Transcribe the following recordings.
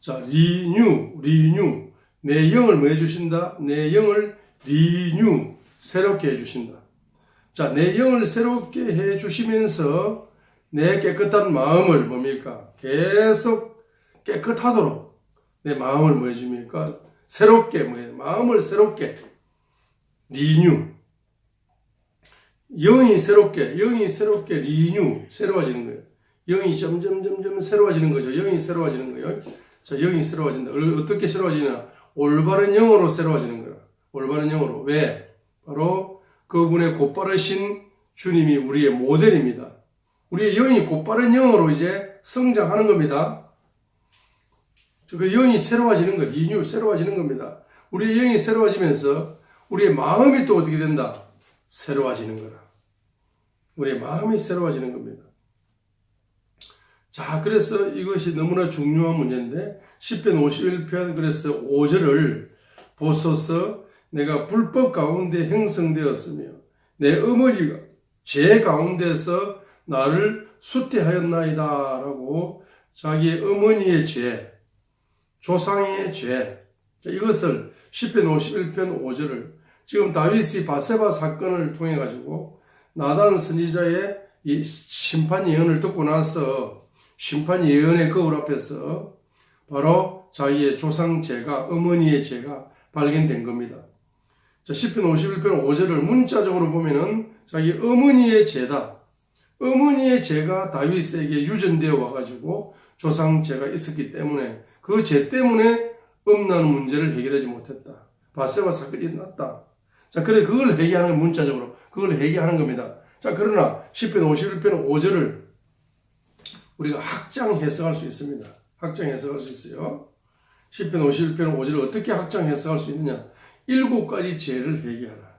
자, 리뉴, 리뉴. 내 영을 뭐 해주신다? 내 영을 리뉴, 새롭게 해주신다. 자, 내 영을 새롭게 해주시면서 내 깨끗한 마음을 뭡니까? 계속 깨끗하도록 내 마음을 뭐 해줍니까? 새롭게, 뭐, 해? 마음을 새롭게. 리뉴. 영이 새롭게, 영이 새롭게 리뉴, 새로워지는 거예요. 영이 점점, 점점 새로워지는 거죠. 영이 새로워지는 거예요. 자, 영이 새로워진다. 어- 어떻게 새로워지냐? 올바른 영으로 새로워지는 거야. 올바른 영으로. 왜? 바로 그분의 곧바르신 주님이 우리의 모델입니다. 우리의 영이 곧바른 영으로 이제 성장하는 겁니다. 그 영이 새로워지는 거, 리뉴, 새로워지는 겁니다. 우리의 영이 새로워지면서 우리의 마음이 또 어떻게 된다? 새로워지는 거라. 우리의 마음이 새로워지는 겁니다. 자, 그래서 이것이 너무나 중요한 문제인데, 10편 51편, 그래서 5절을 보소서 내가 불법 가운데 형성되었으며, 내 어머니가 죄 가운데서 나를 수태하였나이다. 라고 자기의 어머니의 죄, 조상의 죄, 자, 이것을 10편 51편 5절을 지금 다윗이 바세바 사건을 통해 가지고 나단 선지자의 이 심판 예언을 듣고 나서 심판 예언의 거울 앞에서 바로 자기의 조상 죄가 어머니의 죄가 발견된 겁니다. 자, 10편 51편 5절을 문자적으로 보면은 자기 어머니의 죄다. 어머니의 죄가 다윗에게 유전되어 와가지고 조상 죄가 있었기 때문에 그 죄 때문에 음란 문제를 해결하지 못했다. 바세바 사건이 일어났다. 자, 그래 그걸 건 문자적으로 그걸 회개하는 겁니다. 자, 그러나 10편 51편 5절을 우리가 확장 해석할 수 있습니다. 확장 해석할 수 있어요. 10편 51편 5절을 어떻게 확장 해석할 수 있느냐? 일곱 가지 죄를 회개하라.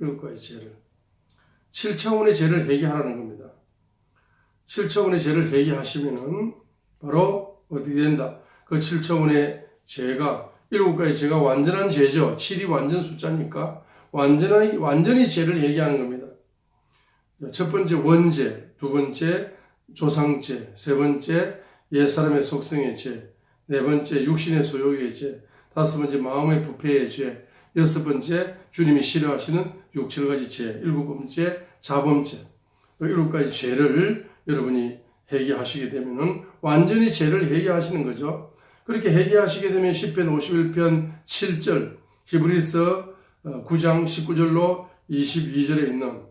일곱 가지 죄를. 7차원의 죄를 회개하라는 겁니다. 7차원의 죄를 회개하시면은 바로 어떻게 된다? 그 7차원의 죄가 일곱 가지 죄가 완전한 죄죠. 7이 완전 숫자니까 완전히 완전히 죄를 회개하는 겁니다. 첫 번째 원죄, 두 번째 조상죄, 세 번째 옛사람의 속성의 죄, 네 번째 육신의 소욕의 죄, 다섯 번째 마음의 부패의 죄, 여섯 번째 주님이 싫어하시는 육칠 가지 죄, 일곱 번째 자범죄, 그 일곱 가지 죄를 여러분이 회개하시게 되면은 완전히 죄를 회개하시는 거죠. 그렇게 회개하시게 되면 10편 51편 7절, 히브리서 9장 19절로 22절에 있는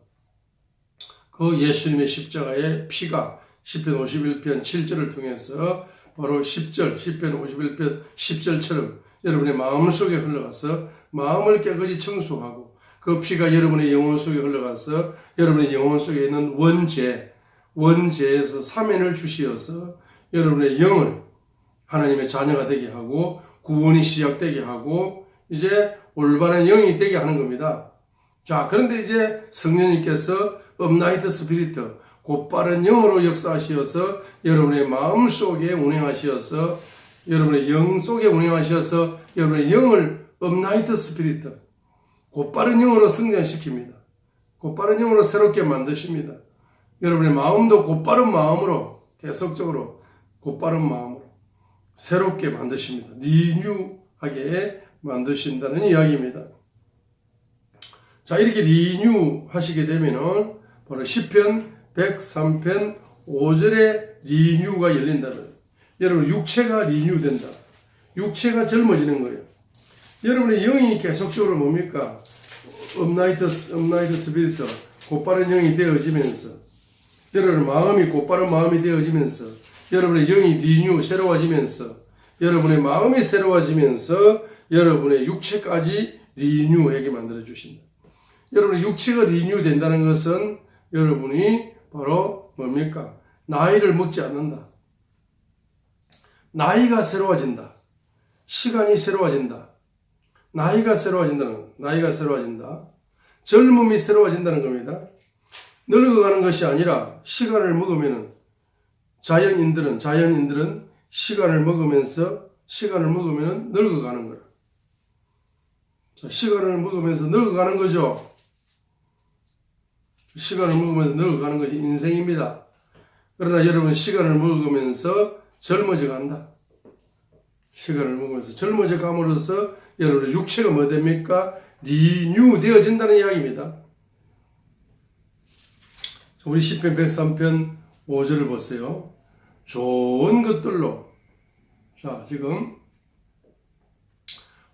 그 예수님의 십자가의 피가 10편 51편 7절을 통해서 바로 10절, 10편 51편 10절처럼 여러분의 마음 속에 흘러가서 마음을 깨끗이 청소하고 그 피가 여러분의 영혼 속에 흘러가서 여러분의 영혼 속에 있는 원죄, 원죄에서 사면을 주시어서 여러분의 영을 하나님의 자녀가 되게 하고 구원이 시작되게 하고 이제 올바른 영이 되게 하는 겁니다. 자, 그런데 이제 성령님께서 업나이트 스피리트, 곧바른 영으로 역사하시어서 여러분의 마음 속에 운행하시어서 여러분의 영 속에 운행하셔서 여러분의 영을 업나이트 스피리트, 곧바른 영으로 성장시킵니다. 곧바른 영으로 새롭게 만드십니다. 여러분의 마음도 곧바른 마음으로 계속적으로 곧바른 마음으로 새롭게 만드십니다. 리뉴하게 만드신다는 이야기입니다. 자, 이렇게 리뉴 하시게 되면은 바로 10편, 103편, 5절에 리뉴가 열린다면 여러분 육체가 리뉴된다. 육체가 젊어지는 거예요. 여러분의 영이 계속적으로 뭡니까? 업나이트, 업나이트 스피리트, 곧바른 영이 되어지면서 여러분의 마음이 곧바른 마음이 되어지면서 여러분의 영이 리뉴 새로워지면서 여러분의 마음이 새로워지면서 여러분의 육체까지 리뉴하게 만들어 주신다. 여러분의 육체가 리뉴 된다는 것은 여러분이 바로 뭡니까? 나이를 먹지 않는다. 나이가 새로워진다. 시간이 새로워진다. 나이가 새로워진다는, 나이가 새로워진다. 젊음이 새로워진다는 겁니다. 늙어가는 것이 아니라 시간을 먹으면은 자연인들은, 자연인들은 시간을 먹으면서, 시간을 먹으면 늙어가는. 자, 시간을 먹으면서 늙어가는 거죠. 시간을 먹으면서 늙어가는 것이 인생입니다. 그러나 여러분 시간을 먹으면서 젊어져 간다. 시간을 먹으면서 젊어져 감으로써 여러분의 육체가 뭐 됩니까? 리뉴 되어진다는 이야기입니다. 자, 우리 10편 103편 5절을 보세요. 좋은 것들로 자 지금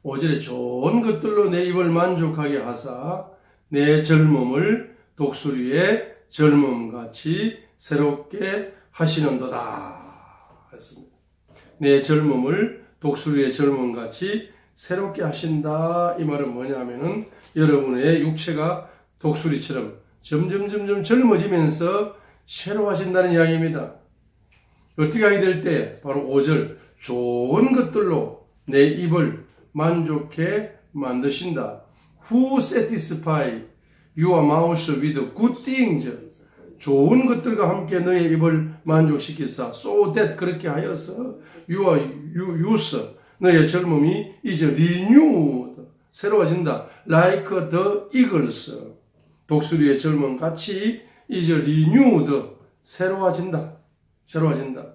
5절에 좋은 것들로 내 입을 만족하게 하사 내 젊음을 독수리의 젊음 같이 새롭게 하시는도다 했습니다. 내 젊음을 독수리의 젊음 같이 새롭게 하신다 이 말은 뭐냐면은 여러분의 육체가 독수리처럼 점점 점점 젊어지면서 새로워진다는 이야기입니다. 어떻게 하게 될 때 바로 5절 좋은 것들로 내 입을 만족해 만드신다. Who satisfy mouth with good things? 좋은 것들과 함께 너의 입을 만족시키사. So that 그렇게 하여서 your youth 너의 젊음이 이제 renewed 새로워진다. Like the eagles 독수리의 젊음 같이 이제 renewed 새로워진다. 새로워진다.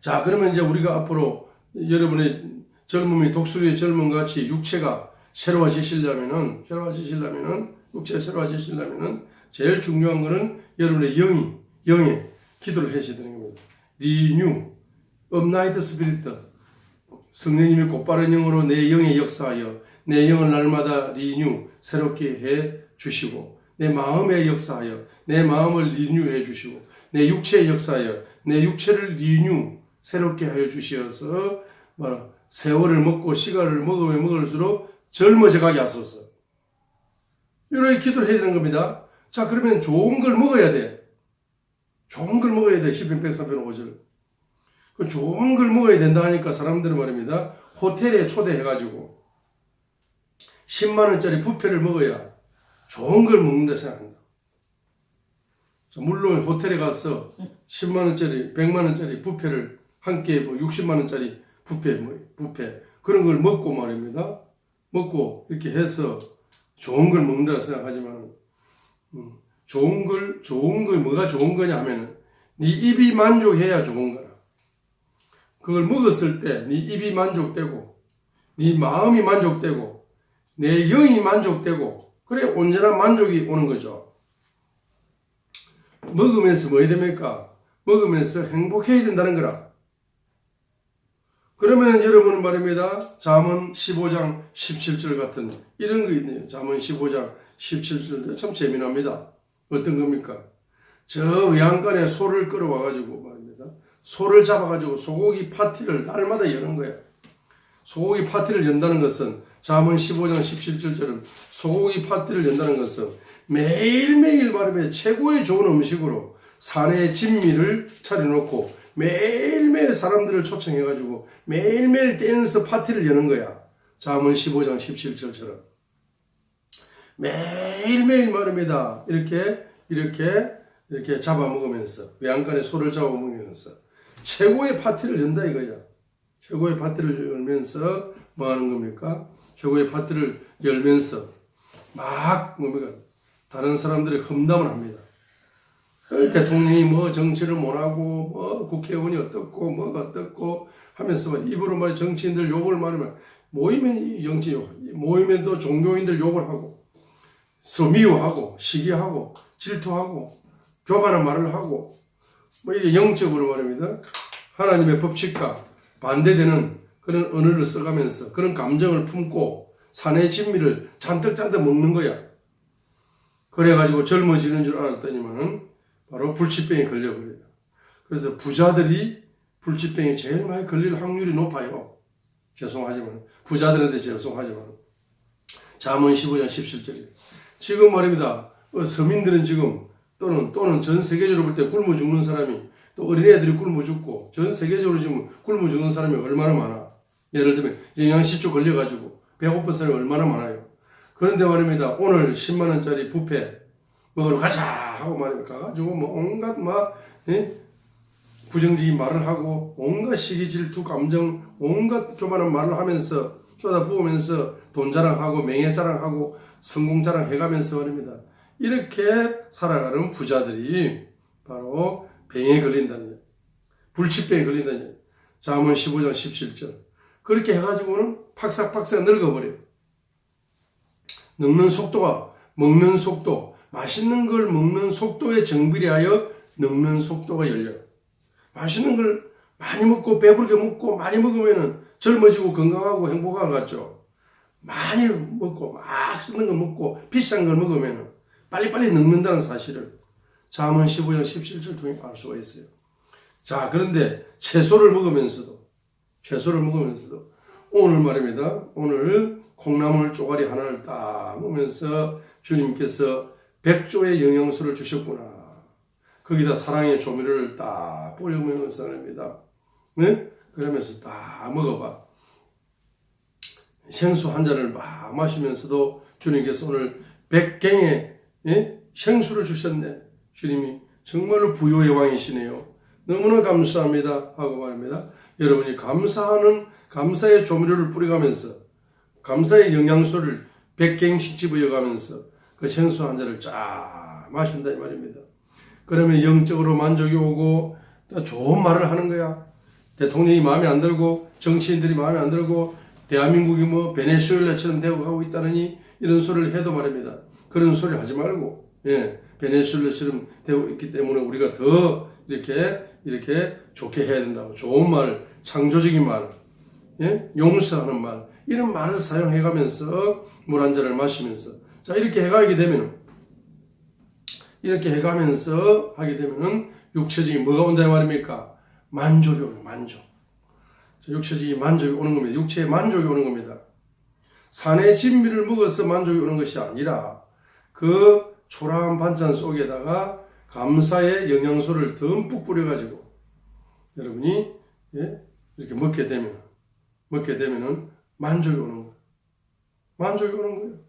자, 그러면 이제 우리가 앞으로 여러분의 젊음이 독수리의 젊음 같이 육체가 새로워지시려면은, 새로워지시려면은, 육체가 새로워지시려면은, 제일 중요한 거는 여러분의 영이, 영에 기도를 하셔야 되는 겁니다. 리뉴, 업나이트 스피리트. 성령님이 곧바른 영으로 내 영에 역사하여 내 영을 날마다 리뉴, 새롭게 해 주시고, 내 마음에 역사하여 내 마음을 리뉴해 주시고, 내 육체에 역사하여 내 육체를 리뉴, 새롭게 하여 주시어서, 뭐, 세월을 먹고 시간을 먹으면 먹을수록 젊어져 가게 하소서. 이렇게 기도를 해야 되는 겁니다. 자, 그러면 좋은 걸 먹어야 돼. 좋은 걸 먹어야 돼. 10편 103편 5절. 그 좋은 걸 먹어야 된다 하니까 사람들은 말입니다. 호텔에 초대해가지고 10만원짜리 뷔페를 먹어야 좋은 걸 먹는다. 자, 물론 호텔에 가서 10만원짜리, 100만원짜리 뷔페를 한 끼에 뭐 60만원짜리 뷔페, 뭐, 뷔페. 그런 걸 먹고 말입니다. 먹고 이렇게 해서 좋은 걸 먹는다 생각하지만, 음, 좋은 걸, 좋은 걸 뭐가 좋은 거냐 하면은, 네 입이 만족해야 좋은 거라. 그걸 먹었을 때 네 입이 만족되고, 네 마음이 만족되고, 내 영이 만족되고, 그래 온전한 만족이 오는 거죠. 먹으면서 뭐 해야 됩니까? 먹으면서 행복해야 된다는 거라. 그러면 여러분은 말입니다. 잠언 15장 17절 같은 이런 거 있네요. 잠언 15장 17절 참 재미납니다. 어떤 겁니까? 저 외양간에 소를 끌어와 가지고 말입니다. 소를 잡아 가지고 소고기 파티를 날마다 여는 거예요. 소고기 파티를 연다는 것은 잠언 15장 17절처럼 소고기 파티를 연다는 것은 매일매일 말하면 최고의 좋은 음식으로 산의 진미를 차려놓고 매일매일 사람들을 초청해가지고 매일매일 댄스 파티를 여는 거야. 잠언 15장 17절처럼. 매일매일 말입니다. 이렇게, 이렇게, 이렇게 잡아먹으면서, 외양간에 소를 잡아먹으면서 최고의 파티를 연다 이거야. 최고의 파티를 열면서 뭐 하는 겁니까? 최고의 파티를 열면서 막 뭡니까? 다른 사람들의 험담을 합니다. 어, 대통령이 뭐 정치를 못하고 뭐 국회의원이 어떻고 뭐가 어떻고 하면서 말 입으로 말 정치인들 욕을 말하면 모이면 이 정치 욕, 모이면 또 종교인들 욕을 하고 서미워하고 시기하고 질투하고 교만한 말을 하고 뭐 이게 영적으로 말입니다. 하나님의 법칙과 반대되는 그런 언어를 써가면서 그런 감정을 품고 사내 진미를 잔뜩잔뜩 먹는 거야. 그래가지고 젊어지는 줄 알았더니만은 바로 불치병에 걸려버려요. 그래서 부자들이 불치병에 제일 많이 걸릴 확률이 높아요. 죄송하지만 부자들한테 죄송하지만 잠언 15장 17절이 지금 말입니다. 어, 서민들은 지금 또는 또는 전 세계적으로 볼 때 굶어 죽는 사람이 또 어린애들이 굶어 죽고 전 세계적으로 지금 굶어 죽는 사람이 얼마나 많아. 예를 들면 영양실조 걸려가지고 배고픈 사람이 얼마나 많아요. 그런데 말입니다. 오늘 10만 원짜리 뷔페 먹으러 가자 하고 말입니다. 가가지고 뭐 온갖 막 예? 부정적인 말을 하고 온갖 시기 질투 감정 온갖 교만한 말을 하면서 쏟아부으면서 돈 자랑하고 명예 자랑하고 성공 자랑해가면서 말입니다. 이렇게 살아가는 부자들이 바로 병에 걸린다는 불치병에 걸린다는 잠언 15장 17절. 그렇게 해가지고는 팍삭팍삭 늙어버려요. 늙는 속도가 먹는 속도, 맛있는 걸 먹는 속도에 정비례하여 늙는 속도가 열려요. 맛있는 걸 많이 먹고 배부르게 먹고 많이 먹으면 젊어지고 건강하고 행복한 것 같죠. 많이 먹고 맛있는 거 먹고 비싼 걸 먹으면 빨리빨리 늙는다는 사실을 잠언 15장 17절 통해 알 수가 있어요. 자, 그런데 채소를 먹으면서도 채소를 먹으면서도 오늘 말입니다. 오늘 콩나물 쪼가리 하나를 딱 먹으면서 주님께서 백조의 영양소를 주셨구나. 거기다 사랑의 조미료를 딱 뿌려면서 합니다. 네? 그러면서 딱 먹어봐. 생수 한 잔을 막 마시면서도 주님께서 오늘 백갱의 예? 생수를 주셨네. 주님이 정말로 부요의 왕이시네요. 너무나 감사합니다. 하고 말입니다. 여러분이 감사하는 감사의 조미료를 뿌려가면서 감사의 영양소를 백갱씩 집어여가면서 그 생수 한 잔을 쫙 마신다 이 말입니다. 그러면 영적으로 만족이 오고 또 좋은 말을 하는 거야. 대통령이 마음에 안 들고 정치인들이 마음에 안 들고 대한민국이 뭐 베네수엘라처럼 되고 가고 있다느니 이런 소리를 해도 말입니다. 그런 소리 하지 말고 예, 베네수엘라처럼 되고 있기 때문에 우리가 더 이렇게 이렇게 좋게 해야 된다고 좋은 말, 창조적인 말, 예? 용서하는 말 이런 말을 사용해가면서 물 한 잔을 마시면서 자 이렇게 해가게 되면 이렇게 해가면서 하게 되면은 육체적인 뭐가 온다 이 말입니까? 만족이 오는 만족. 자, 육체적인 만족이 오는 겁니다. 육체의 만족이 오는 겁니다. 산의 진미를 먹어서 만족이 오는 것이 아니라 그 초라한 반찬 속에다가 감사의 영양소를 듬뿍 뿌려가지고 여러분이 예? 이렇게 먹게 되면 먹게 되면은 만족이 오는 거예요. 만족이 오는 거예요.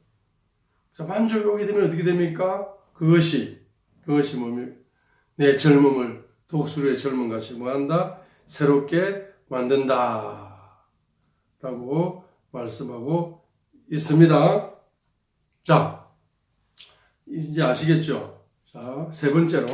자, 만족이 되면 어떻게 됩니까? 그것이 그것이 뭐며 내 젊음을 독수리의 젊음 같이 뭐한다 새롭게 만든다 라고 말씀하고 있습니다. 자, 이제 아시겠죠? 자, 세 번째로